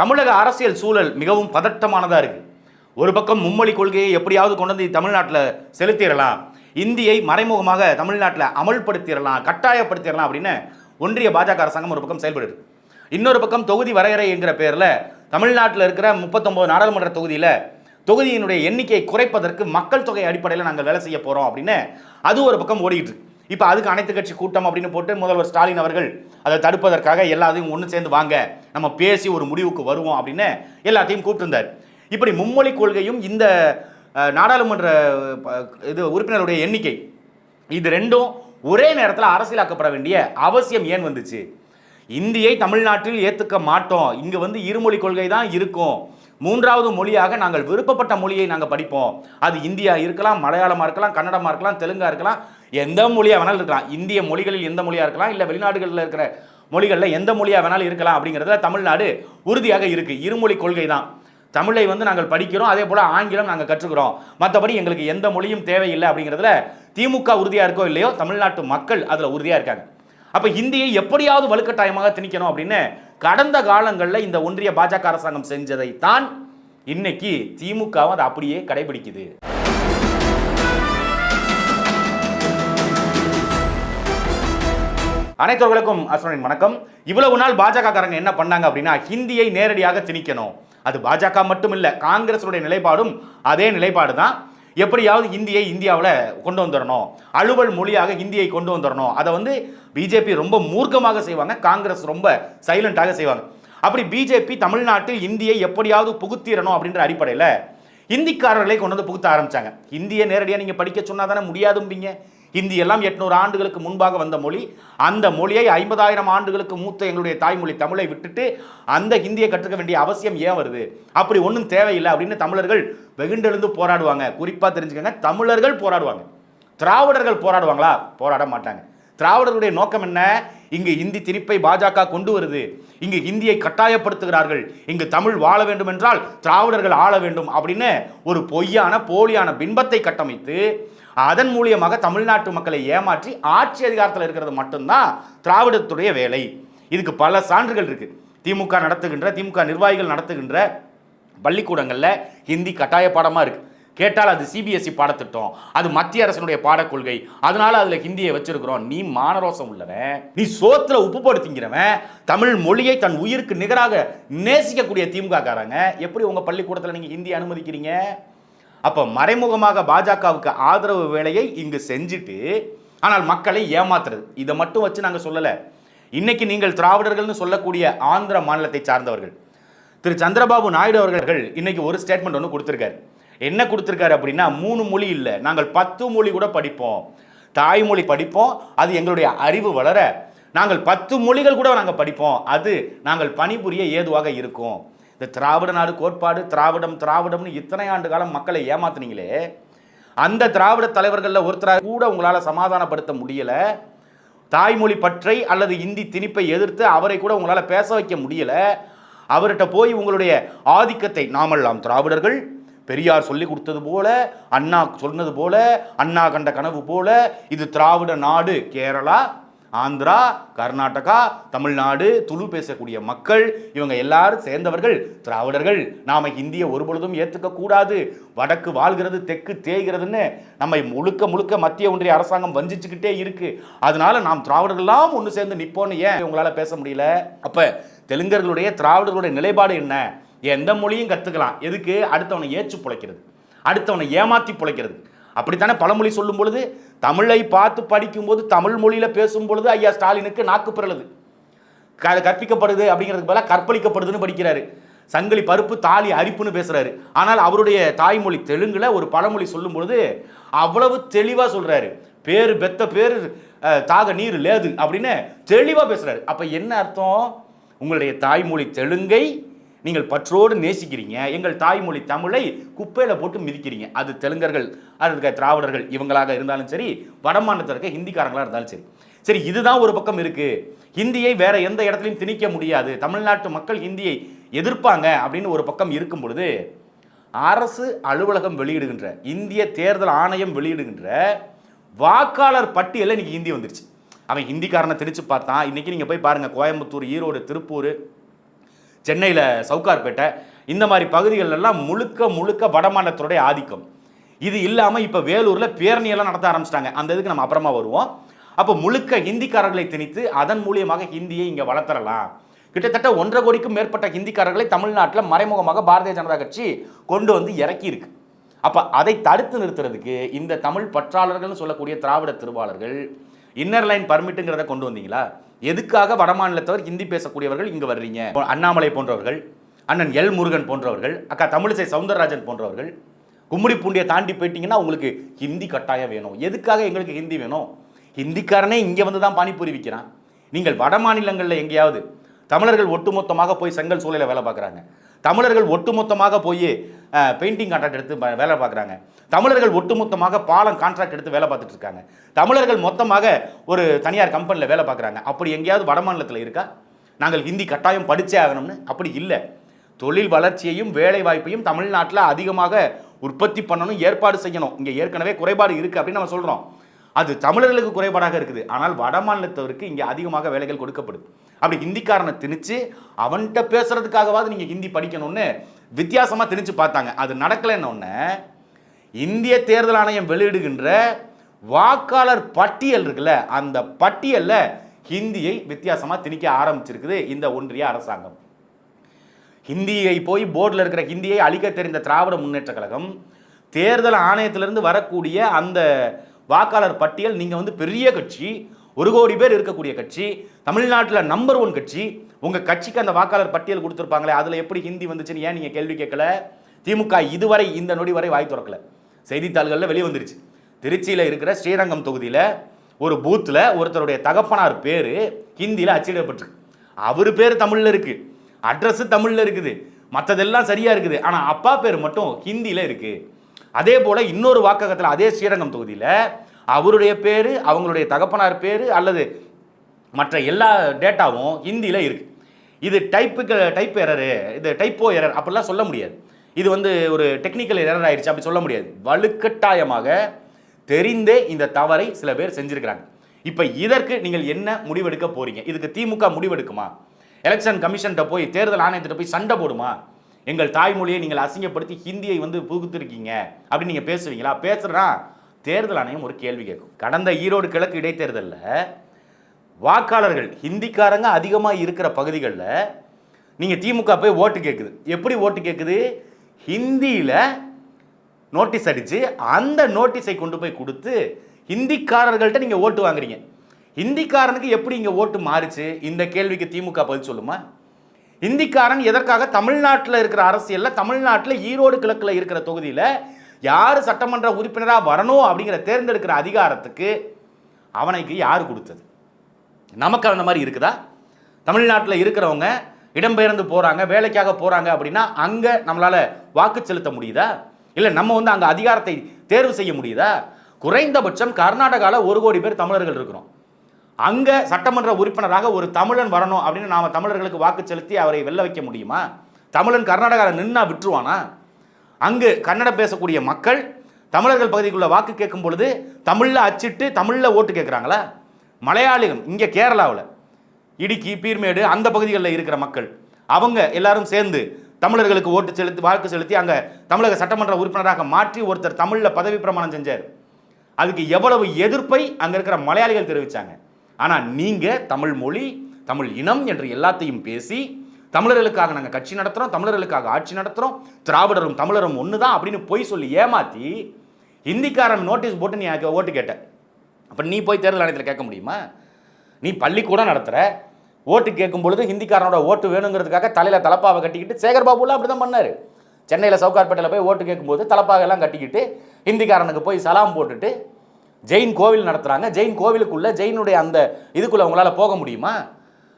தமிழக அரசியல் சூழல் மிகவும் பதட்டமானதாக இருக்குது ஒரு பக்கம் மும்மொழி கொள்கையை எப்படியாவது கொண்டு வந்து தமிழ்நாட்டில் செலுத்திடலாம். இந்தியை மறைமுகமாக தமிழ்நாட்டில் அமல்படுத்திடலாம் கட்டாயப்படுத்திடலாம் அப்படின்னு ஒன்றிய பாஜக அரசாங்கம் ஒரு பக்கம் செயல்படுது. இன்னொரு பக்கம் தொகுதி வரையறை என்கிற பேரில் தமிழ்நாட்டில் இருக்கிற முப்பத்தொம்போது நாடாளுமன்ற தொகுதியில் தொகுதியினுடைய எண்ணிக்கையை குறைப்பதற்கு மக்கள் தொகை அடிப்படையில் நாங்கள் வேலை செய்ய போகிறோம் அப்படின்னு அது ஒரு பக்கம் ஓடிக்கிட்டு இருக்கு. இப்போ அதுக்கு அனைத்து கட்சி கூட்டம் அப்படின்னு போட்டு முதல்வர் ஸ்டாலின் அவர்கள் அதை தடுப்பதற்காக எல்லாத்தையும் ஒன்று சேர்ந்து வாங்க நம்ம பேசி ஒரு முடிவுக்கு வருவோம் அப்படின்னு எல்லாத்தையும் கூப்பிட்டுருந்தார். இப்படி மும்மொழி கொள்கையும் இந்த நாடாளுமன்ற இது உறுப்பினருடைய எண்ணிக்கை இது ரெண்டும் ஒரே நேரத்தில் அரசியலாக்கப்பட வேண்டிய அவசியம் ஏன் வந்துச்சு? இந்தியை தமிழ்நாட்டில் ஏற்றுக்க மாட்டோம். இங்கே வந்து இருமொழி கொள்கை தான் இருக்கும். மூன்றாவது மொழியாக நாங்கள் விருப்பப்பட்ட மொழியை நாங்கள் படிப்போம். அது இந்தியா இருக்கலாம் மலையாளமாக இருக்கலாம் கன்னடமாக இருக்கலாம் தெலுங்காக இருக்கலாம் எந்த மொழியாக வேணாலும் இருக்கலாம். இந்திய மொழிகளில் எந்த மொழியாக இருக்கலாம் இல்லை வெளிநாடுகளில் இருக்கிற மொழிகளில் எந்த மொழியாக வேணாலும் இருக்கலாம் அப்படிங்கிறதுல தமிழ்நாடு உறுதியாக இருக்குது இருமொழி கொள்கை தான் தமிழை வந்து நாங்கள் படிக்கிறோம் அதே போல் ஆங்கிலம் நாங்கள் கற்றுக்கிறோம். மற்றபடி எங்களுக்கு எந்த மொழியும் தேவையில்லை அப்படிங்கிறதுல திமுக உறுதியாக இருக்கோ இல்லையோ தமிழ்நாட்டு மக்கள் அதில் உறுதியாக இருக்காங்க. அப்போ ஹிந்தியை எப்படியாவது வலுக்கட்டாயமாக திணிக்கணும் அப்படின்னு கடந்த காலங்களில் இந்த ஒன்றிய பாஜக அரசாங்கம் செஞ்சதை தான் இன்னைக்கு திமுகவும் அதை அப்படியே கடைபிடிக்குது. அனைத்தவர்களுக்கும் அஸ்வனின் வணக்கம். இவ்வளவு நாள் பாஜக காரங்க என்ன பண்ணாங்க அப்படின்னா ஹிந்தியை நேரடியாக திணிக்கணும். அது பாஜக மட்டும் இல்லை காங்கிரஸுடைய நிலைப்பாடும் அதே நிலைப்பாடு தான் எப்படியாவது ஹிந்தியை இந்தியாவில் கொண்டு வந்துடணும் அலுவல் மொழியாக ஹிந்தியை கொண்டு வந்துடணும் அதை வந்து பிஜேபி ரொம்ப மூர்க்கமாக செய்வாங்க காங்கிரஸ் ரொம்ப சைலண்டாக செய்வாங்க. அப்படி பிஜேபி தமிழ்நாட்டில் இந்தியை எப்படியாவது புகுத்திடணும் அப்படின்ற அடிப்படையில் ஹிந்திக்காரர்களை கொண்டு வந்து புகுத்த ஆரம்பித்தாங்க ஹிந்தியை நேரடியாக நீங்கள் படிக்க சொன்னால் தானே முடியாதும்பீங்க. ஹிந்தி எல்லாம் எட்நூறு ஆண்டுகளுக்கு முன்பாக வந்த மொழி. அந்த மொழியை ஐம்பதாயிரம் ஆண்டுகளுக்கு மூத்த எங்களுடைய தாய்மொழி தமிழை விட்டுட்டு அந்த ஹிந்தியை கற்றுக்க வேண்டிய அவசியம் ஏன் வருது? அப்படி ஒன்றும் தேவையில்லை அப்படின்னு தமிழர்கள் வெகுண்டெழுந்து போராடுவாங்க. குறிப்பாக தெரிஞ்சுக்கங்க தமிழர்கள் போராடுவாங்க. திராவிடர்கள் போராடுவாங்களா? போராட மாட்டாங்க. திராவிடர்களுடைய நோக்கம் என்ன? இங்கு இந்தி திணிப்பை பாஜக கொண்டு வருது. இங்கு ஹிந்தியை கட்டாயப்படுத்துகிறார்கள். இங்கு தமிழ் வாழ வேண்டும் என்றால் திராவிடர்கள் ஆள வேண்டும் அப்படின்னு ஒரு பொய்யான போலியான பின்பத்தை கட்டமைத்து அதன் மூலியமாக தமிழ்நாட்டு மக்களை ஏமாற்றி ஆட்சி அதிகாரத்தில் இருக்கிறது மட்டும்தான் திராவிடத்துடைய வேலை. இதுக்கு பல சான்றுகள் இருக்குது திமுக நடத்துகின்ற திமுக நிர்வாகிகள் நடத்துகின்ற பள்ளிக்கூடங்களில் ஹிந்தி கட்டாய பாடமாக இருக்குது கேட்டால் அது சிபிஎஸ்சி பாடத்திட்டம் அது மத்திய அரசினுடைய பாடக்கொள்கை. அதனால அதில் ஹிந்தியை வச்சிருக்கிறோம். நீ மானரோசம் உள்ளவன் நீ சோத்துல உப்பு போட்டு திங்கிறவன் தமிழ் மொழியை தன் உயிருக்கு நிகராக நேசிக்கக்கூடிய திமுக காரங்க எப்படி உங்க பள்ளிக்கூடத்தில் நீங்க ஹிந்தி அனுமதிக்கிறீங்க? அப்போ மறைமுகமாக பாஜகவுக்கு ஆதரவு வேலையை இங்கு செஞ்சுட்டு ஆனால் மக்களை ஏமாத்துறது. இதை மட்டும் வச்சு நாங்கள் சொல்லலை. இன்னைக்கு நீங்கள் திராவிடர்கள்னு சொல்லக்கூடிய ஆந்திர மாநிலத்தை சார்ந்தவர்கள். திரு. சந்திரபாபு நாயுடு அவர்கள் இன்னைக்கு ஒரு ஸ்டேட்மெண்ட் ஒன்று கொடுத்துருக்காரு. என்ன கொடுத்துருக்காரு அப்படின்னா மூணு மொழி இல்லை. நாங்கள் பத்து மொழி கூட படிப்போம். தாய்மொழி படிப்போம். அது எங்களுடைய அறிவு வளர நாங்கள் பத்து மொழிகள் கூட நாங்கள் படிப்போம். அது நாங்கள் பணிபுரிய ஏதுவாக இருக்கும். இந்த திராவிட நாடு கோட்பாடு திராவிடம் திராவிடம்னு இத்தனை ஆண்டு காலம் மக்களை ஏமாத்துனீங்களே அந்த திராவிட தலைவர்களில் ஒருத்தராக கூட உங்களால் சமாதானப்படுத்த முடியலை தாய்மொழி பற்றை அல்லது இந்தி திணிப்பை எதிர்த்து அவரை கூட உங்களால் பேச வைக்க முடியலை அவர்கிட்ட போய் உங்களுடைய ஆதிக்கத்தை நாமெல்லாம் திராவிடர்கள் பெரியார் சொல்லி கொடுத்தது போல அண்ணா சொன்னது போல அண்ணா கண்ட கனவு போல இது திராவிட நாடு கேரளா ஆந்திரா கர்நாடகா தமிழ்நாடு துளு பேசக்கூடிய மக்கள் இவங்க எல்லாரும் சேர்ந்தவர்கள் திராவிடர்கள். நாம இந்திய ஒருபொழுதும் ஏத்துக்க கூடாது. வடக்கு வாழ்கிறது தெற்கு தேய்கிறதுன்னு நம்மை முழுக்க முழுக்க மத்திய ஒன்றிய அரசாங்கம் வஞ்சிச்சுக்கிட்டே இருக்கு. அதனால நாம் திராவிடர்கள்லாம் ஒன்று சேர்ந்து நிற்போன்னு ஏன் உங்களால் பேச முடியல? அப்போ தெலுங்கர்களுடைய திராவிடர்களுடைய நிலைப்பாடு என்ன? எந்த மொழியும் கற்றுக்கலாம் எதுக்கு? அடுத்தவனை ஏச்சு பிழைக்கிறது. அடுத்தவனை ஏமாற்றி பிழைக்கிறது. அப்படித்தானே பழமொழி சொல்லும் பொழுது? தமிழை பார்த்து படிக்கும்போது தமிழ் மொழியில் பேசும் பொழுது ஐயா ஸ்டாலினுக்கு நாக்கு பிறழுது க- கற்பிக்கப்படுது அப்படிங்கிறதுக்கு பதிலாக கற்பழிக்கப்படுதுன்னு படிக்கிறாரு. சங்கிலி பருப்பு தாலி அரிப்புன்னு பேசுகிறாரு ஆனால் அவருடைய தாய்மொழி தெலுங்கில் ஒரு பழமொழி சொல்லும் பொழுது அவ்வளவு தெளிவாக சொல்கிறாரு பேர் பெத்த பேர் தாக நீர் லேது அப்படின்னு தெளிவாக பேசுகிறாரு அப்போ என்ன அர்த்தம்? உங்களுடைய தாய்மொழி தெலுங்கை நீங்கள் பற்றோடு நேசிக்கிறீங்க. எங்கள் தாய்மொழி தமிழை குப்பையில் போட்டு மிதிக்கிறீங்க. அது தெலுங்கர்கள் அது திராவிடர்கள் இவங்களாக இருந்தாலும் சரி வடமாநிலத்தில் இருக்க ஹிந்திக்காரங்களாக இருந்தாலும் சரி. சரி இதுதான் ஒரு பக்கம் இருக்குது ஹிந்தியை வேற எந்த இடத்துலையும் திணிக்க முடியாது. தமிழ்நாட்டு மக்கள் ஹிந்தியை எதிர்ப்பாங்க அப்படின்னு ஒரு பக்கம் இருக்கும் பொழுது அரசு அலுவலகம் வெளியிடுகின்ற இந்திய தேர்தல் ஆணையம் வெளியிடுகின்ற வாக்காளர் பட்டியலில் இன்னைக்கு ஹிந்தி வந்துருச்சு. அவன் ஹிந்திக்காரனை திணிச்சு பார்த்தான். இன்னைக்கு நீங்கள் போய் பாருங்கள் கோயம்புத்தூர் ஈரோடு திருப்பூர் சென்னையில் சவுகார்பேட்டை இந்த மாதிரி பகுதிகளெல்லாம் முழுக்க முழுக்க வடமாநிலத்தினுடைய ஆதிக்கம். இது இல்லாமல் இப்போ வேலூரில் பேரணியெல்லாம் நடத்த ஆரம்பிச்சிட்டாங்க. அந்த இதுக்கு நம்ம அப்புறமா வருவோம். அப்போ முழுக்க ஹிந்திக்காரர்களை திணித்து அதன் மூலியமாக ஹிந்தியை இங்கே வளர்த்தரலாம். கிட்டத்தட்ட ஒன்றரை கோடிக்கும் மேற்பட்ட ஹிந்திக்காரர்களை தமிழ்நாட்டில் மறைமுகமாக பாரதிய ஜனதா கட்சி கொண்டு வந்து இறக்கியிருக்கு. அப்போ அதை தடுத்து நிறுத்துறதுக்கு இந்த தமிழ் பற்றாளர்கள்னு சொல்லக்கூடிய திராவிட திருவாளர்கள் இன்னர் லைன் பர்மிட்டுங்கிறத கொண்டு வந்தீங்களா? எதுக்காக வடமாநிலத்தவர் ஹிந்தி பேசக்கூடியவர்கள் இங்கே வர்றீங்க? அண்ணாமலை போன்றவர்கள் அண்ணன் எல் முருகன் போன்றவர்கள் அக்கா தமிழிசை சவுந்தரராஜன் போன்றவர்கள் கும்மிடி பூண்டியை தாண்டி போயிட்டீங்கன்னா உங்களுக்கு ஹிந்தி கட்டாயம் வேணும். எதுக்காக எங்களுக்கு ஹிந்தி வேணும்? ஹிந்திக்காரனே இங்கே வந்து தான் பானிபூரி விற்கிறான் நீங்கள் வட மாநிலங்களில் எங்கேயாவது தமிழர்கள் ஒட்டுமொத்தமாக போய் செங்கல் சூளையில் வேலை பார்க்குறாங்க. தமிழர்கள் ஒட்டுமொத்தமாக போய் பெயிண்டிங் கான்ட்ராக்ட் எடுத்து வேலை பார்க்குறாங்க. தமிழர்கள் ஒட்டுமொத்தமாக பாலம் கான்ட்ராக்ட் எடுத்து வேலை பார்த்துட்டு இருக்காங்க. தமிழர்கள் மொத்தமாக ஒரு தனியார் கம்பெனியில் வேலை பார்க்குறாங்க. அப்படி எங்கேயாவது வட மாநிலத்தில் இருக்கா? நாங்கள் ஹிந்தி கட்டாயம் படித்தே ஆகணும்னு? அப்படி இல்லை. தொழில் வளர்ச்சியையும் வேலை வாய்ப்பையும் தமிழ்நாட்டில் அதிகமாக உற்பத்தி பண்ணணும் ஏற்பாடு செய்யணும். இங்கே ஏற்கனவே குறைபாடு இருக்குது அப்படின்னு நம்ம சொல்கிறோம் அது தமிழர்களுக்கு குறைபாடாக இருக்குது. ஆனால் வட மாநிலத்தவருக்கு இங்கே அதிகமாக வேலைகள் கொடுக்கப்படுது அப்படி ஹிந்திக்காரனை திணிச்சு அவன்கிட்ட பேசுறதுக்காகவாவது நீங்கள் ஹிந்தி படிக்கணும்னு வித்தியாசமாக திணிச்சு பார்த்தாங்க. அது நடக்கலைன்னு இந்திய தேர்தல் ஆணையம் வெளியிடுகின்ற வாக்காளர் பட்டியல் இருக்குல்ல அந்த பட்டியலில் ஹிந்தியை வித்தியாசமாக திணிக்க ஆரம்பிச்சிருக்குது இந்த ஒன்றிய அரசாங்கம். ஹிந்தியை போய் போர்டில் இருக்கிற ஹிந்தியை அழிக்க தெரிந்த திராவிட முன்னேற்ற கழகம் தேர்தல் ஆணையத்திலிருந்து வரக்கூடிய அந்த வாக்காளர் பட்டியல் நீங்கள் வந்து பெரிய கட்சி ஒரு கோடி பேர் இருக்கக்கூடிய கட்சி தமிழ்நாட்டில் நம்பர் ஒன் கட்சி உங்கள் கட்சிக்கு அந்த வாக்காளர் பட்டியல் கொடுத்துருப்பாங்களே அதில் எப்படி ஹிந்தி வந்துச்சுன்னு ஏன் நீங்கள் கேள்வி கேட்கல? திமுக இதுவரை இந்த நொடி வரை வாய் திறக்கல. செய்தித்தாள்களில் வெளியே வந்துருச்சு திருச்சியில் இருக்கிற ஸ்ரீரங்கம் தொகுதியில் ஒரு பூத்தில் ஒருத்தருடைய தகப்பனார் பேர் ஹிந்தியில் அச்சிடப்பட்டிருக்கு. அவர் பேர் தமிழில் இருக்குது அட்ரஸு தமிழில் இருக்குது. மற்றதெல்லாம் சரியாக இருக்குது. ஆனால் அப்பா பேர் மட்டும் ஹிந்தியில் இருக்குது அதே போல் இன்னொரு வாக்ககத்தில் அதே ஸ்ரீரங்கம் தொகுதியில் அவருடைய பேர் அவங்களுடைய தகப்பனார் பேர் அல்லது மற்ற எல்லா டேட்டாவும் ஹிந்தியில் இருக்குது இது டைப்புக்கு டைப் எரரு இது டைப்போ எரர் அப்படிலாம் சொல்ல முடியாது. இது வந்து ஒரு டெக்னிக்கல் எரர் ஆயிடுச்சு அப்படி சொல்ல முடியாது. வலுக்கட்டாயமாக தெரிந்தே இந்த தவறை சில பேர் செஞ்சுருக்கிறாங்க. இப்போ இதற்கு நீங்கள் என்ன முடிவெடுக்க போகிறீங்க இதுக்கு திமுக முடிவெடுக்குமா? எலெக்ஷன் கமிஷன்கிட்ட போய் தேர்தல் ஆணையத்திட்ட போய் சண்டை போடுமா? எங்கள் தாய்மொழியை நீங்கள் அசிங்கப்படுத்தி ஹிந்தியை வந்து புகுத்திருக்கீங்க அப்படின்னு நீங்கள் பேசுவீங்களா? பேசுகிறான் தேர்தல் ஆணையம் ஒரு கேள்வி கேட்கும். கடந்த ஈரோடு கிழக்கு இடைத்தேர்தலில் வாக்காளர்கள் ஹிந்திக்காரங்க அதிகமாக இருக்கிற பகுதிகளில் நீங்கள் திமுக போய் ஓட்டு கேட்குது எப்படி ஓட்டு கேட்குது ஹிந்தியில் நோட்டீஸ் அடித்து அந்த நோட்டீஸை கொண்டு போய் கொடுத்து ஹிந்திக்காரர்கள்ட்ட நீங்கள் ஓட்டு வாங்குறீங்க. ஹிந்திக்காரனுக்கு எப்படி இங்கே ஓட்டு மாறுச்சு? இந்த கேள்விக்கு திமுக பதில் சொல்லுமா? இந்திக்காரன் எதற்காக தமிழ்நாட்டில் இருக்கிற அரசியலில் தமிழ்நாட்டில் ஈரோடு கிழக்கில் இருக்கிற தொகுதியில் யார் சட்டமன்ற உறுப்பினராக வரணும் அப்படிங்கிற தேர்ந்தெடுக்கிற அதிகாரத்துக்கு அவனைக்கு யார் கொடுத்தது? நமக்கு அந்த மாதிரி இருக்குதா? தமிழ்நாட்டில் இருக்கிறவங்க இடம்பெயர்ந்து போகிறாங்க வேலைக்காக போகிறாங்க அப்படின்னா அங்கே நம்மளால் வாக்கு செலுத்த முடியுதா? இல்லை நம்ம வந்து அங்கே அதிகாரத்தை தேர்வு செய்ய முடியுதா? குறைந்தபட்சம் கர்நாடகாவில் ஒரு கோடி பேர் தமிழர்கள் இருக்கிறோம். அங்கே சட்டமன்ற உறுப்பினராக ஒரு தமிழன் வரணும் அப்படின்னு நாம் தமிழர்களுக்கு வாக்கு செலுத்தி அவரை வெல்ல வைக்க முடியுமா? தமிழன் கர்நாடகாவில் நின்னா விட்டுருவானா? அங்கு கன்னடம் பேசக்கூடிய மக்கள் தமிழர்கள் பகுதிக்குள்ள வாக்கு கேட்கும் பொழுது தமிழில் அச்சிட்டு தமிழில் ஓட்டு கேட்குறாங்களா? மலையாளிகள் இங்கே கேரளாவில் இடுக்கி பீர்மேடு அந்த பகுதிகளில் இருக்கிற மக்கள் அவங்க எல்லாரும் சேர்ந்து தமிழர்களுக்கு ஓட்டு செலுத்தி வாக்கு செலுத்தி அங்கே தமிழக சட்டமன்ற உறுப்பினராக மாற்றி ஒருத்தர் தமிழில் பதவி பிரமாணம் செஞ்சார். அதுக்கு எவ்வளவு எதிர்ப்பை அங்கே இருக்கிற மலையாளிகள் தெரிவித்தாங்க ஆனால் நீங்கள் தமிழ் மொழி தமிழ் இனம் என்று எல்லாத்தையும் பேசி தமிழர்களுக்காக நாங்கள் கட்சி நடத்துகிறோம் தமிழர்களுக்காக ஆட்சி நடத்துகிறோம் திராவிடரும் தமிழரும் ஒன்று தான் அப்படின்னு பொய் சொல்லி ஏமாற்றி ஹிந்திக்காரன் நோட்டீஸ் போட்டு நீ ஓட்டு கேட்ட. அப்போ நீ போய் தேர்தல் ஆணையத்தில் கேட்க முடியுமா? நீ பள்ளிக்கூடம் நடத்துகிற ஓட்டு கேட்கும் பொழுது ஹிந்திக்காரனோட ஓட்டு வேணுங்கிறதுக்காக தலையில் தலப்பாவை கட்டிக்கிட்டு சேகர் பாபுலாம் அப்படி தான் பண்ணார். சென்னையில் சவுகார்பேட்டையில் போய் ஓட்டு கேட்கும்போது தலப்பாவை எல்லாம் கட்டிக்கிட்டு ஹிந்திக்காரனுக்கு போய் சலாம் போட்டுட்டு ஜெயின் கோவில் நடத்துகிறாங்க ஜெயின் கோவிலுக்குள்ளே ஜெயினுடைய அந்த இதுக்குள்ளே அவங்களால போக முடியுமா?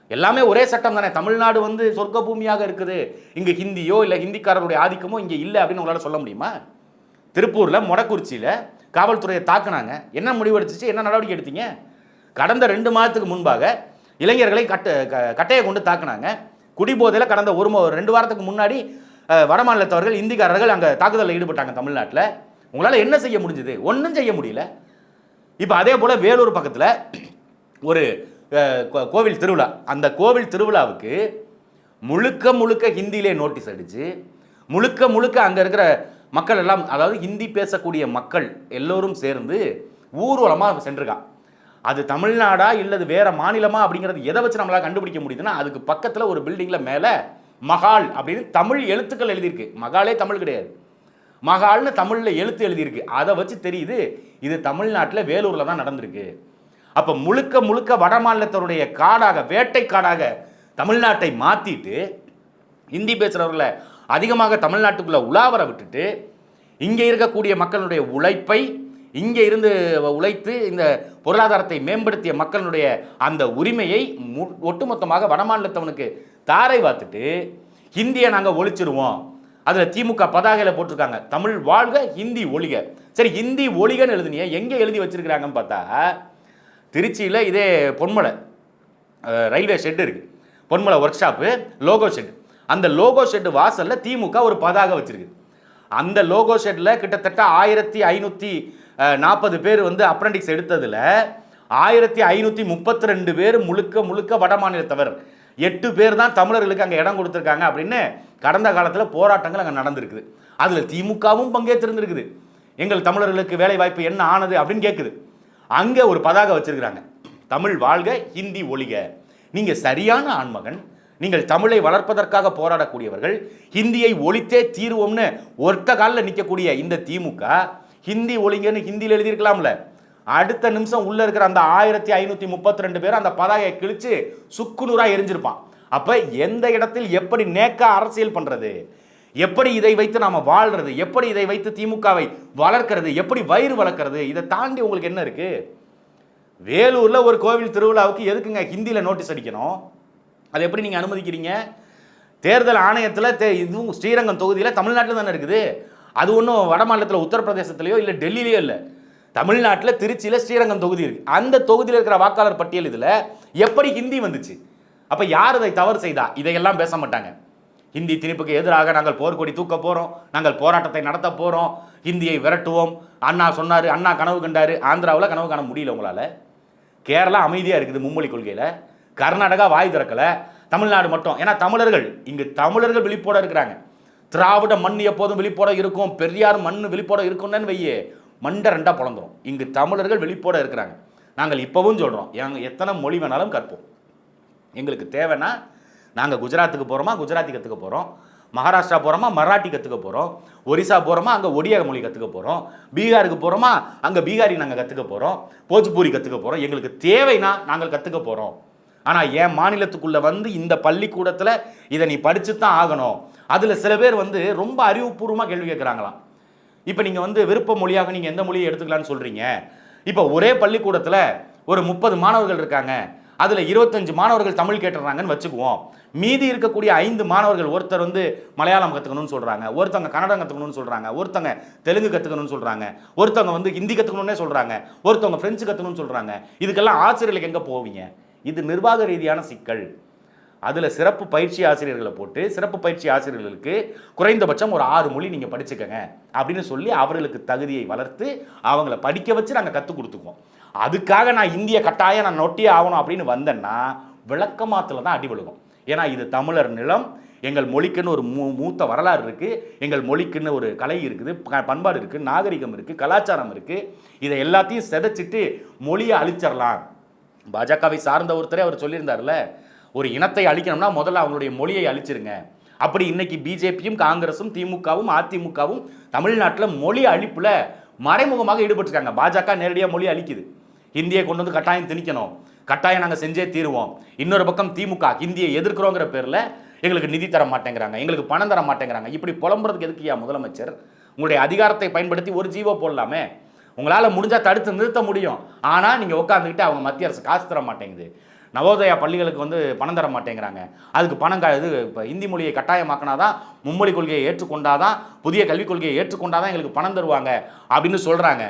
எல்லாமே ஒரே சட்டம் தானே. தமிழ்நாடு வந்து சொர்க்க பூமியாக இருக்குது. இங்கே ஹிந்தியோ இல்லை ஹிந்திக்காரருடைய ஆதிக்கமோ இங்கே இல்லை அப்படின்னு உங்களால் சொல்ல முடியுமா? திருப்பூரில் மொடக்குறிச்சியில் காவல்துறையை தாக்குனாங்க. என்ன முடிவெடுத்துச்சு என்ன நடவடிக்கை எடுத்தீங்க? கடந்த ரெண்டு மாதத்துக்கு முன்பாக இளைஞர்களை கட்ட க- கட்டையை கொண்டு தாக்குனாங்க. குடிபோதையில் கடந்த ஒரு ரெண்டு வாரத்துக்கு முன்னாடி வடமாநிலத்தவர்கள் வட மாநிலத்தவர்கள் இந்திக்காரர்கள் அங்கே தாக்குதலில் ஈடுபட்டாங்க தமிழ்நாட்டில். உங்களால் என்ன செய்ய முடிஞ்சது? ஒன்றும் செய்ய முடியல. இப்போ அதே போல் வேலூர் பக்கத்தில் ஒரு கோவில் திருவிழா. அந்த கோவில் திருவிழாவுக்கு முழுக்க முழுக்க ஹிந்தியிலே நோட்டீஸ் அடிச்சு முழுக்க முழுக்க அங்கே இருக்கிற மக்கள் எல்லாம் அதாவது ஹிந்தி பேசக்கூடிய மக்கள் எல்லோரும் சேர்ந்து ஊர்வலமாக சென்றிருக்கான் அது தமிழ்நாடா இல்லது வேற மாநிலமா அப்படிங்கிறது எதை வச்சு நம்மளால் கண்டுபிடிக்க முடியுதுன்னா அதுக்கு பக்கத்தில் ஒரு பில்டிங்கில் மேலே மகால் அப்படின்னு தமிழ் எழுத்துக்கள் எழுதியிருக்கு. மகாலே தமிழ் கிடையாது. மகால்னு தமிழில் எழுத்து எழுதியிருக்கு. அதை வச்சு தெரியுது இது தமிழ்நாட்டில் வேலூரில் தான் நடந்திருக்கு. அப்போ முழுக்க முழுக்க வட மாநிலத்தருடைய காடாக வேட்டை காடாக தமிழ்நாட்டை மாற்றிட்டு ஹிந்தி பேசுகிறவர்களை அதிகமாக தமிழ்நாட்டுக்குள்ளே உலாவர விட்டுட்டு இங்கே இருக்கக்கூடிய மக்களுடைய உழைப்பை இங்கே இருந்து உழைத்து இந்த பொருளாதாரத்தை மேம்படுத்திய மக்களுடைய அந்த உரிமையை மு ஒட்டுமொத்தமாக வடமாநிலத்தவனுக்கு தாரை வாத்துட்டு ஹிந்தியை நாங்கள் ஒழிச்சிருவோம். அதில் திமுக பதாகையில் போட்டிருக்காங்க. தமிழ் வாழ்க ஹிந்தி ஒழிக. சரி ஹிந்தி ஒழிகன்னு எழுதுனிய எங்கே எழுதி வச்சுருக்கிறாங்கன்னு பார்த்தா திருச்சியில் இதே பொன்மலை ரயில்வே ஷெட் இருக்குது Ponmalai workshop loco shed அந்த லோகோ ஷெட்டு வாசலில் திமுக ஒரு பதாகை வச்சுருக்கு. அந்த லோகோ ஷெட்டில் கிட்டத்தட்ட ஆயிரத்தி ஐநூற்றி நாற்பது பேர் வந்து அப்ரண்டிக்ஸ் எடுத்ததில் ஆயிரத்தி ஐநூற்றி முப்பத்தி ரெண்டு பேர் முழுக்க முழுக்க வட மாநிலத்தவர். எட்டு பேர் தான் தமிழர்களுக்கு அங்கே இடம் கொடுத்துருக்காங்க அப்படின்னு கடந்த காலத்தில் போராட்டங்கள் அங்கே நடந்திருக்குது. அதில் திமுகவும் பங்கேற்றிருந்திருக்குது. எங்கள் தமிழர்களுக்கு வேலை வாய்ப்பு என்ன ஆனது அப்படின்னு கேட்குது அங்கே ஒரு பதாகை வச்சுருக்கிறாங்க. தமிழ் வாழ்க ஹிந்தி ஒழிக. நீங்கள் சரியான ஆண்மகன் நீங்கள் தமிழை வளர்ப்பதற்காக போராடக்கூடியவர்கள் ஹிந்தியை ஒழித்தே தீருவோம்னு ஒருத்த காலில் நிற்கக்கூடிய இந்த திமுக ஹிந்தி ஒழிங்கன்னு ஹிந்தியில் எழுதியிருக்கலாம்ல. அடுத்த நிமிஷம் உள்ள இருக்கிற அந்த ஆயிரத்தி ஐநூற்றி முப்பத்தி ரெண்டு பேர் அந்த பதாகையை கிழிச்சு சுக்குநூறா எரிஞ்சிருப்பான். அப்ப எந்த இடத்தில் எப்படி நேக்கா அரசியல் பண்றது? எப்படி இதை வைத்து நாம வாழ்றது? எப்படி இதை வைத்து திமுகவை வளர்க்கிறது? எப்படி வயிறு வளர்க்கறது? இதை தாண்டி உங்களுக்கு என்ன இருக்கு? வேலூர்ல ஒரு கோவில் திருவிழாவுக்கு எதுக்குங்க ஹிந்தியில நோட்டீஸ் அடிக்கணும்? அதை எப்படி நீங்க அனுமதிக்கிறீங்க? தேர்தல் ஆணையத்தில் தே இதுவும் ஸ்ரீரங்கம் தொகுதியில் தமிழ்நாட்டில் தானே இருக்குது. அது ஒன்றும் வட மாநிலத்தில் உத்தரப்பிரதேசத்துலையோ இல்லை டெல்லியிலையோ இல்லை. தமிழ்நாட்டில் திருச்சியில் ஸ்ரீரங்கம் தொகுதி இருக்கு. அந்த தொகுதியில் இருக்கிற வாக்காளர் பட்டியல் இதில் எப்படி ஹிந்தி வந்துச்சு? அப்போ யார் இதை தவறு செய்தா? இதையெல்லாம் பேச மாட்டாங்க. ஹிந்தி திணிப்புக்கு எதிராக நாங்கள் போர்க்கொடி தூக்க போகிறோம் நாங்கள் போராட்டத்தை நடத்த போகிறோம் ஹிந்தியை விரட்டுவோம். அண்ணா சொன்னார் அண்ணா கனவு கண்டார். ஆந்திராவில் கனவு காண முடியல உங்களால். கேரளா அமைதியாக இருக்குது மும்மொழி கொள்கையில். கர்நாடகா வாய் திறக்கல. தமிழ்நாடு மட்டும். ஏன்னா தமிழர்கள் இங்கு தமிழர்கள் விழிப்போட இருக்கிறாங்க. திராவிட மண் எப்போதும் விழிப்போட இருக்கும். பெரியார் மண் விழிப்போட இருக்கும்னு வையே. மண்டை ரெண்டாக பிளந்துரும் இங்கு தமிழர்கள் வெளிப்போட இருக்கிறாங்க. நாங்கள் இப்போவும் சொல்கிறோம் எங்கள் எத்தனை மொழி வேணாலும் கற்போம். எங்களுக்கு தேவைன்னா நாங்கள் குஜராத்துக்கு போகிறோமா குஜராத்தி கற்றுக்க போகிறோம் மகாராஷ்டிரா போகிறோமா மராட்டி கற்றுக்க போகிறோம் ஒரிசா போகிறோமா அங்கே ஒடியா மொழி கற்றுக்க போகிறோம் பீகாருக்கு போகிறோமா அங்கே பீகாரி நாங்கள் கற்றுக்க போகிறோம் போஜ்பூரி கற்றுக்க போகிறோம் எங்களுக்கு தேவைன்னா நாங்கள் கற்றுக்க போகிறோம் ஆனால் என் மாநிலத்துக்குள்ளே வந்து இந்த பள்ளிக்கூடத்தில் இதை நீ படிச்சு தான் ஆகணும். அதில் சில பேர் வந்து ரொம்ப அறிவுபூர்வமாக கேள்வி கேட்குறாங்களாம் இப்போ நீங்கள் வந்து விருப்ப மொழியாக நீங்கள் எந்த மொழியை எடுத்துக்கலாம்னு சொல்கிறீங்க இப்போ ஒரே பள்ளிக்கூடத்தில் ஒரு முப்பது மாணவர்கள் இருக்காங்க. அதில் இருபத்தஞ்சு மாணவர்கள் தமிழ் கேட்டுறாங்கன்னு வச்சுக்குவோம். மீதி இருக்கக்கூடிய ஐந்து மாணவர்கள் ஒருத்தர் வந்து மலையாளம் கற்றுக்கணும்னு சொல்கிறாங்க ஒருத்தவங்க கன்னடம் கற்றுக்கணும்னு சொல்கிறாங்க ஒருத்தவங்க தெலுங்கு கற்றுக்கணும்னு சொல்கிறாங்க ஒருத்தவங்க வந்து ஹிந்தி கற்றுக்கணும்னே சொல்கிறாங்க ஒருத்தவங்க ஃப்ரெஞ்சு கற்றுக்கணும்னு சொல்கிறாங்க இதுக்கெல்லாம் ஆசிரியர்களுக்கு எங்கே போவீங்க? இது நிர்வாக ரீதியான சிக்கல். அதில் சிறப்பு பயிற்சி ஆசிரியர்களை போட்டு சிறப்பு பயிற்சி ஆசிரியர்களுக்கு குறைந்தபட்சம் ஒரு ஆறு மொழி நீங்கள் படிச்சுக்கங்க அப்படின்னு சொல்லி அவர்களுக்கு தகுதியை வளர்த்து அவங்கள படிக்க வச்சு நாங்கள் கற்றுக் கொடுத்துக்குவோம். அதுக்காக நான் இந்திய கட்டாயம் நான் நொட்டியே ஆகணும் அப்படின்னு வந்தேன்னா விளக்கமாத்தில் தான் அடிபடுவோம் ஏன்னா இது தமிழர் நிலம் எங்கள் மொழிக்குன்னு ஒரு மூ மூத்த வரலாறு இருக்குது எங்கள் மொழிக்குன்னு ஒரு கலை இருக்குது ப- பண்பாடு இருக்குது நாகரிகம் இருக்குது கலாச்சாரம் இருக்குது இதை எல்லாத்தையும் செதைச்சிட்டு மொழியை அழிச்சிடலாம் பாஜகவை சார்ந்த ஒருத்தரே அவர் சொல்லியிருந்தார்ல ஒரு இனத்தை அழிக்கணும்னா முதல்ல அவங்களுடைய மொழியை அழிச்சிருங்க. அப்படி இன்னைக்கு பிஜேபியும் காங்கிரஸும் திமுகவும் அதிமுகவும் தமிழ்நாட்டில் மொழி அழிப்பில் மறைமுகமாக ஈடுபட்டிருக்காங்க. பாஜக நேரடியாக மொழி அழிக்குது. ஹிந்தியை கொண்டு வந்து கட்டாயம் திணிக்கணும். கட்டாயம் நாங்கள் செஞ்சே தீருவோம். இன்னொரு பக்கம் திமுக ஹிந்தியை எதிர்க்கிறோங்கிற பேரில் எங்களுக்கு நிதி தர மாட்டேங்கிறாங்க. எங்களுக்கு பணம் தர மாட்டேங்கிறாங்க. இப்படி புலம்புறதுக்கு எதுக்குயா முதலமைச்சர்? உங்களுடைய அதிகாரத்தை பயன்படுத்தி ஒரு ஜீவோ போடலாமே. உங்களால் முடிஞ்சால் தடுத்து நிறுத்த முடியும். ஆனால் நீங்கள் உட்காந்துக்கிட்டு அவங்க மத்திய அரசு காசு தர மாட்டேங்குது. நவோதயா பள்ளிகளுக்கு வந்து பணம் தர மாட்டேங்கிறாங்க. அதுக்கு பணம் க- இது இப்போ இந்தி மொழியை கட்டாயமாக்கினாதான் மும்மொழி கொள்கையை ஏற்றுக்கொண்டாதான் புதிய கல்விக் கொள்கையை ஏற்றுக்கொண்டாதான் எங்களுக்கு பணம் தருவாங்க அப்படின்னு சொல்கிறாங்க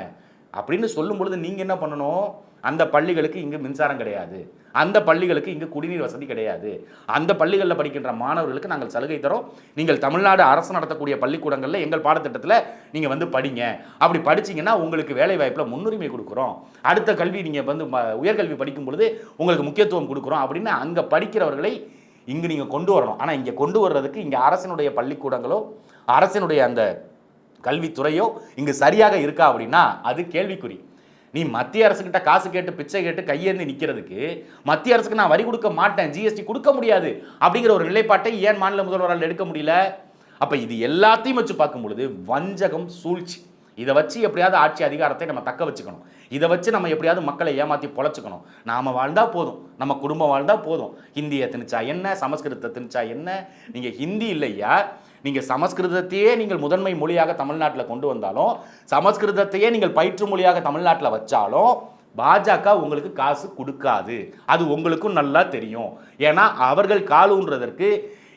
அப்படின்னு சொல்லும் பொழுது நீங்கள் என்ன பண்ணணும்? அந்த பள்ளிகளுக்கு இங்கு மின்சாரம் கிடையாது. அந்த பள்ளிகளுக்கு இங்கு குடிநீர் வசதி கிடையாது. அந்த பள்ளிகளில் படிக்கின்ற மாணவர்களுக்கு நாங்கள் சலுகை தரோம். நீங்கள் தமிழ்நாடு அரசு நடத்தக்கூடிய பள்ளிக்கூடங்களில் எங்கள் பாடத்திட்டத்தில் நீங்கள் வந்து படிங்க. அப்படி படிச்சீங்கன்னா உங்களுக்கு வேலை வாய்ப்பில் முன்னுரிமை கொடுக்குறோம். அடுத்த கல்வி நீங்கள் வந்து ம- உயர்கல்வி படிக்கும் பொழுது உங்களுக்கு முக்கியத்துவம் கொடுக்குறோம் அப்படின்னு அங்கே படிக்கிறவர்களை இங்கு நீங்கள் கொண்டு வரணும். ஆனால் இங்கே கொண்டு வர்றதுக்கு இங்கே அரசினுடைய பள்ளிக்கூடங்களோ அரசினுடைய அந்த கல்வித்துறையோ இங்கு சரியாக இருக்கா அப்படின்னா அது கேள்விக்குறி. நீ மத்திய அரசுக்கிட்ட காசு கேட்டு பிச்சை கேட்டு கையேந்து நிற்கிறதுக்கு மத்திய அரசுக்கு நான் வரி கொடுக்க மாட்டேன் ஜிஎஸ்டி கொடுக்க முடியாது அப்படிங்கிற ஒரு நிலைப்பாட்டை ஏன் மாநில முதல்வரால் எடுக்க முடியல? அப்போ இது எல்லாத்தையும் வச்சு பார்க்கும் பொழுது வஞ்சகம் சூழ்ச்சி. இதை வச்சு எப்படியாவது ஆட்சி அதிகாரத்தை நம்ம தக்க வச்சுக்கணும். இதை வச்சு நம்ம எப்படியாவது மக்களை ஏமாற்றி பொழைச்சிக்கணும். நாம வாழ்ந்தால் போதும். நம்ம குடும்பம் வாழ்ந்தால் போதும். ஹிந்தியை திணிச்சா என்ன? சமஸ்கிருதத்தை திணிச்சா என்ன? நீங்கள் ஹிந்தி இல்லையா? நீங்கள் சமஸ்கிருதத்தையே நீங்கள் முதன்மை மொழியாக தமிழ்நாட்டில் கொண்டு வந்தாலும் சமஸ்கிருதத்தையே நீங்கள் பயிற்று மொழியாக தமிழ்நாட்டில் வச்சாலும் பாஜக உங்களுக்கு காசு கொடுக்காது. அது உங்களுக்கும் நல்லா தெரியும். ஏன்னா அவர்கள் காலூன்றதற்கு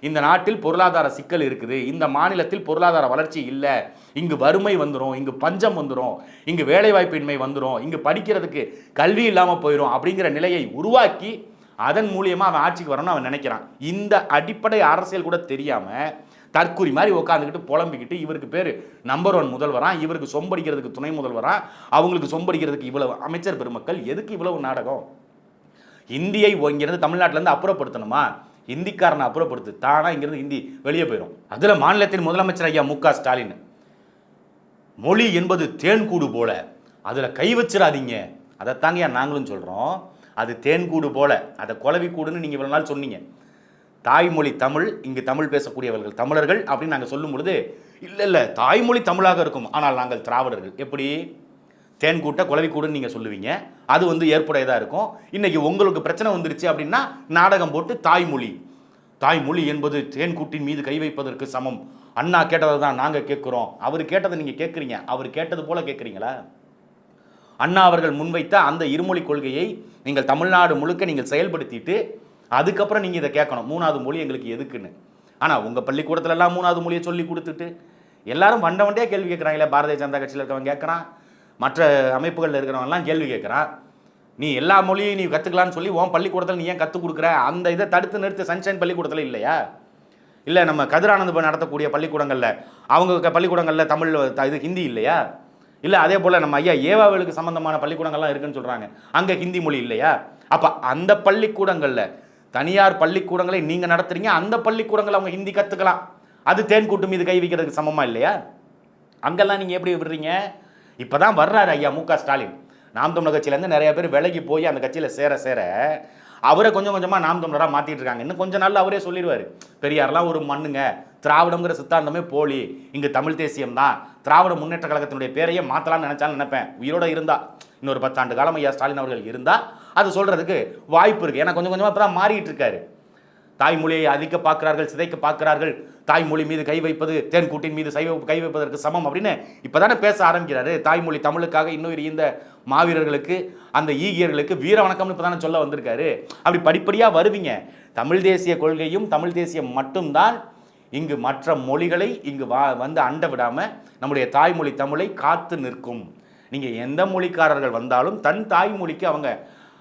இந்த நாட்டில் பொருளாதார சிக்கல் இருக்குது. இந்த மாநிலத்தில் பொருளாதார வளர்ச்சி இல்லை. இங்கு வறுமை வந்துடும் இங்கு பஞ்சம் வந்துடும் இங்கு வேலைவாய்ப்பின்மை வந்துடும் இங்கு படிக்கிறதுக்கு கல்வி இல்லாமல் போயிடும் அப்படிங்கிற நிலையை உருவாக்கி அதன் மூலியமாக அவன் ஆட்சிக்கு வரணும்னு அவன் நினைக்கிறான். இந்த அடிப்படை அரசியல் கூட தெரியாமல் தற்குறி மாதிரி உட்காந்துக்கிட்டு புலம்பிக்கிட்டு இவருக்கு பேர் நம்பர் ஒன் முதல்வரான் இவருக்கு சொம்படிக்கிறதுக்கு துணை முதல்வரான் அவங்களுக்கு சொம்படிக்கிறதுக்கு இவ்வளவு அமைச்சர் பெருமக்கள் எதுக்கு இவ்வளவு நாடகம்? இந்தியை இங்கிருந்து தமிழ்நாட்டிலேருந்து அப்புறப்படுத்தணுமா? ஹிந்திக்காரனை அப்புறப்படுத்து தானாக இங்கிருந்து ஹிந்தி வெளியே போயிடும் அதில் மாநிலத்தின் முதலமைச்சர் ஐயா மு க ஸ்டாலின். மொழி என்பது தேன்கூடு போல. அதில் கை வச்சிடாதீங்க. அதைத்தாங்கய்யா நாங்களும் சொல்கிறோம் அது தேன்கூடு போல. அதை குளவி கூடுன்னு நீங்கள் இவ்வளோ நாள் சொன்னீங்க. தாய்மொழி தமிழ் இங்கு தமிழ் பேசக்கூடியவர்கள் தமிழர்கள் அப்படின்னு நாங்கள் சொல்லும் பொழுது இல்லை இல்லை தாய்மொழி தமிழாக இருக்கும். ஆனால் நாங்கள் திராவிடர்கள். எப்படி? தேன் கூட்ட குளவி கூடுன்னு நீங்கள் சொல்லுவீங்க. அது வந்து ஏற்புடையதாக இருக்கும். இன்றைக்கி உங்களுக்கு பிரச்சனை வந்துருச்சு அப்படின்னா நாடகம் போட்டு தாய்மொழி. தாய்மொழி என்பது தேன்கூட்டின் மீது கை வைப்பதற்கு சமம். அண்ணா கேட்டதை தான் நாங்கள் கேட்குறோம். அவர் கேட்டதை நீங்கள் கேட்குறீங்க. அவர் கேட்டது போல் கேட்குறீங்களா? அண்ணா அவர்கள் முன்வைத்த அந்த இருமொழி கொள்கையை நீங்கள் தமிழ்நாடு முழுக்க நீங்கள் செயல்படுத்திட்டு அதுக்கப்புறம் நீங்கள் இதை கேட்கணும். மூணாவது மொழி எங்களுக்கு எதுக்குன்னு? ஆனால் உங்கள் பள்ளிக்கூடத்துலலாம் மூணாவது மொழியை சொல்லி கொடுத்துட்டு எல்லாரும் வண்ட வண்டியாக கேள்வி கேட்குறாங்களே பாரதிய ஜனதா கட்சியில் இருக்கிறவங்க கேட்குறான் மற்ற அமைப்புகளில் இருக்கிறவங்கலாம் கேள்வி கேட்குறான். நீ எல்லா மொழியும் நீ கற்றுக்கலான்னு சொல்லி உன் பள்ளிக்கூடத்தில் நீ ஏன் கற்றுக் கொடுக்குற? அந்த இதை தடுத்து நிறுத்து சன்ஷைன் பள்ளிக்கூடத்தில் இல்லையா? இல்லை நம்ம கதிரானந்த் நடத்தக்கூடிய பள்ளிக்கூடங்களில் அவங்க க- பள்ளிக்கூடங்களில் தமிழ் இது ஹிந்தி இல்லையா? இல்லை அதே போல் நம்ம ஐயா ஏவாவேலுக்கு சம்மந்தமான பள்ளிக்கூடங்கள்லாம் இருக்குன்னு சொல்கிறாங்க அங்கே ஹிந்தி மொழி இல்லையா? அப்போ அந்த பள்ளிக்கூடங்களில் தனியார் பள்ளிக்கூடங்களை நீங்கள் நடத்துறீங்க அந்த பள்ளிக்கூடங்களை அவங்க ஹிந்தி கற்றுக்கலாம் அது தேன் கூட்டு மீது கை வைக்கிறதுக்கு சமமாக இல்லையா? அங்கெல்லாம் நீங்கள் எப்படி விடுறீங்க? இப்போ தான் வர்றாரு ஐயா மு க ஸ்டாலின். நாம் தமிழர் கட்சியிலேருந்து நிறைய பேர் விலகி போய் அந்த கட்சியில் சேர சேர அவரை கொஞ்சம் கொஞ்சமாக நாம் தமிழராக மாற்றிட்டு இருக்காங்க. இன்னும் கொஞ்ச நாள் அவரே சொல்லிடுவார். பெரியார்லாம் ஒரு மண்ணுங்க. திராவிடங்கிற சித்தாந்தமே போலி. இங்கே தமிழ் தேசியம் தான் திராவிட முன்னேற்ற கழகத்தினுடைய பேரையே மாற்றலாம்னு நினச்சாலும் நினைப்பேன். உயிரோட இருந்தால் இன்னொரு பத்தாண்டு காலம் ஐயா ஸ்டாலின் அவர்கள் இருந்தால் அது சொல்கிறதுக்கு வாய்ப்பு இருக்குது ஏன்னா கொஞ்சம் கொஞ்சமாக இப்போ தான் மாறிட்டு இருக்காரு. தாய்மொழியை அதிக்க பார்க்கிறார்கள் சிதைக்க பார்க்கிறார்கள். தாய்மொழி மீது கை வைப்பது தேன்கூட்டின் மீது சைவ கை வைப்பதற்கு சமம் அப்படின்னு இப்போ தானே பேச ஆரம்பிக்கிறாரு. தாய்மொழி தமிழுக்காக இன்னும் இந்த மாவீரர்களுக்கு அந்த ஈகியர்களுக்கு வீர வணக்கம்னு இப்போ தானே சொல்ல வந்திருக்காரு. அப்படி படிப்படியாக வருவீங்க. தமிழ் தேசிய கொள்கையும் தமிழ் தேசியம் மட்டும்தான் இங்கு மற்ற மொழிகளை இங்கு வா வந்து அண்ட விடாமல் நம்முடைய தாய்மொழி தமிழை காத்து நிற்கும். நீங்கள் எந்த மொழிக்காரர்கள் வந்தாலும் தன் தாய்மொழிக்கு அவங்க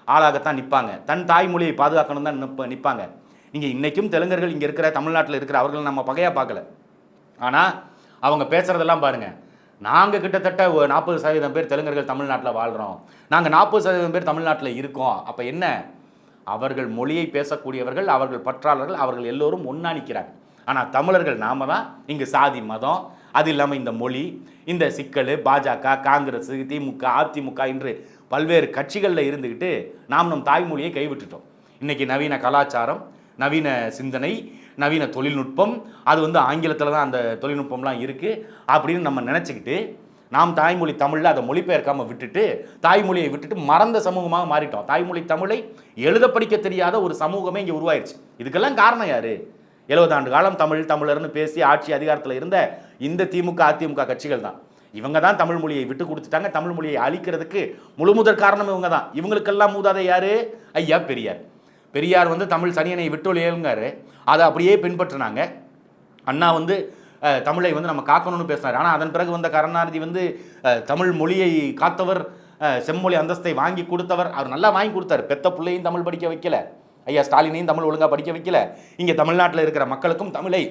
ஆளாகத்தான் நிற்பாங்க. தன் தாய்மொழியை பாதுகாக்கணும் தான் நிற்ப நிற்பாங்க. நீங்கள் இன்றைக்கும் தெலுங்கர்கள் இங்கே இருக்கிற தமிழ்நாட்டில் இருக்கிற அவர்கள் நம்ம பகையாக பார்க்கல. ஆனால் அவங்க பேசுகிறதெல்லாம் பாருங்கள் நாங்கள் கிட்டத்தட்ட ஒரு நாற்பது சதவீதம் பேர் தெலுங்கர்கள் தமிழ்நாட்டில் வாழ்கிறோம் நாங்கள் நாற்பது சதவீதம் பேர் தமிழ்நாட்டில் இருக்கோம். அப்போ என்ன? அவர்கள் மொழியை பேசக்கூடியவர்கள் அவர்கள் பற்றாளர்கள் அவர்கள் எல்லோரும் ஒன்றா நிற்கிறாங்க ஆனால் தமிழர்கள் நாம தான் இங்கே சாதி மதம் அது இல்லாமல் இந்த மொழி இந்த சிக்கல் பாஜக காங்கிரஸ் திமுக அதிமுக என்று பல்வேறு கட்சிகளில் இருந்துக்கிட்டு நாம் நம் தாய்மொழியை கைவிட்டுட்டோம். இன்றைக்கி நவீன கலாச்சாரம் நவீன சிந்தனை நவீன தொழில்நுட்பம் அது வந்து ஆங்கிலத்தில் தான் அந்த தொழில்நுட்பம்லாம் இருக்குது அப்படின்னு நம்ம நினச்சிக்கிட்டு நாம் தாய்மொழி தமிழில் அதை மொழிபெயர்க்காமல் விட்டுட்டு தாய்மொழியை விட்டுட்டு மறந்த சமூகமாக மாறிட்டோம். தாய்மொழி தமிழை எழுத படிக்க தெரியாத ஒரு சமூகமே இங்கே உருவாயிருச்சு. இதுக்கெல்லாம் காரணம் யார்? எழுபது ஆண்டு காலம் தமிழ் தமிழர்னு பேசி ஆட்சி அதிகாரத்தில் இருந்த இந்த திமுக அதிமுக கட்சிகள் தான். இவங்க தான் தமிழ் மொழியை விட்டு கொடுத்துட்டாங்க. தமிழ் மொழியை அழிக்கிறதுக்கு முழு முதற் காரணம் இவங்க தான் இவங்களுக்கெல்லாம் மூதாதை யாரு? ஐயா பெரியார். பெரியார் வந்து தமிழ் சனியனை விட்டொழியலுங்காரு அதை அப்படியே பின்பற்றினாங்க. அண்ணா வந்து தமிழை வந்து நம்ம காக்கணும்னு பேசினார். ஆனால் அதன் பிறகு வந்த கருணாநிதி வந்து தமிழ் மொழியை காத்தவர் செம்மொழி அந்தஸ்தை வாங்கி கொடுத்தவர். அவர் நல்லா வாங்கி கொடுத்தாரு. பெத்த பிள்ளையும் தமிழ் படிக்க வைக்கல. ஐயா ஸ்டாலினையும் தமிழ் ஒழுங்காக படிக்க வைக்கல. இங்கே தமிழ்நாட்டில் இருக்கிற மக்களுக்கும் தமிழை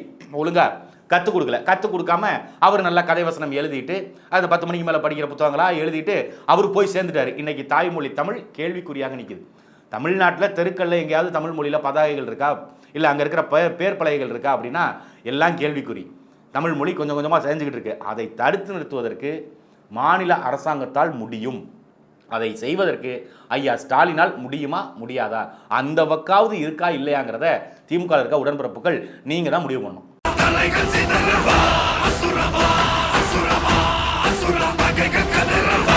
ஒழுங்காக கற்றுக் கொடுக்கல கற்றுக் கொடுக்காம அவர் நல்லா கதை வசனம் எழுதிட்டு அது பத்து மணிக்கு மேலே படிக்கிற புத்தகங்களா எழுதிட்டு அவர் போய் சேர்ந்துட்டாரு. இன்றைக்கி தாய்மொழி தமிழ் கேள்விக்குறியாக நிற்கிது தமிழ்நாட்டில் தெருக்கல்ல எங்கேயாவது தமிழ் மொழியில் பதாகைகள் இருக்கா? இல்லை அங்கே இருக்கிற பே பேர் பலகைகள் இருக்கா அப்படின்னா எல்லாம் கேள்விக்குறி. தமிழ் மொழி கொஞ்சம் கொஞ்சமாக செஞ்சுக்கிட்டு இருக்கு. அதை தடுத்து நிறுத்துவதற்கு மாநில அரசாங்கத்தால் முடியும். அதை செய்வதற்கு ஐயா ஸ்டாலினால் முடியுமா? முடியாதா? அந்த வக்காவது இருக்கா இல்லையாங்கிறத திமுக இருக்க உடன்பிறப்புகள் நீங்கள் தான் முடிவு பண்ணணும். Dalej kancy,